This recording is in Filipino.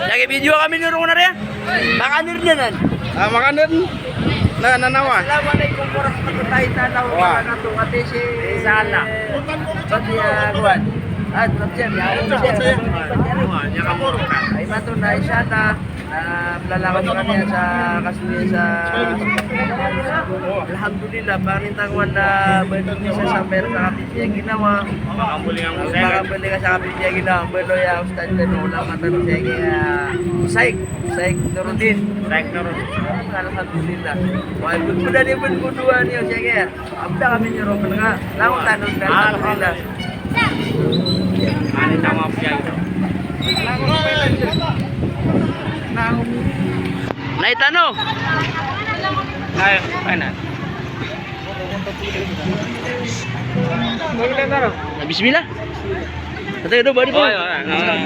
Lagi video kami ni Rona rin. Baka nirinanan. Ah, makanan na nanawa. Assalamualaikum warahmatullahi taala Wah. wabarakatuh. Ate si Sana. Pati ya kuan. Ah, tetap siya. Nya kamu Ay mato na sana na lalakad ko kami sa kasuya sa Alhamdulillah, panintanguan na berdoa sa pera sa kapitya ginawa. Makabuli ka sa kapitya ginawa. Berdoa ya Ustaz dan ulang kata ng saya kaya Saik, Saik Nuruddin. Saik Nuruddin. Alhamdulillah. Walaupun mudah dia pun kuduan niyo saya kaya. Abda kami niyo nyuruh nga. Lawan tanong ka. Alhamdulillah. Panintanguan piyang ginawa. Naitano. Ay, ay na. Bismillah. Kata itu bari po. Ay, ay, ay.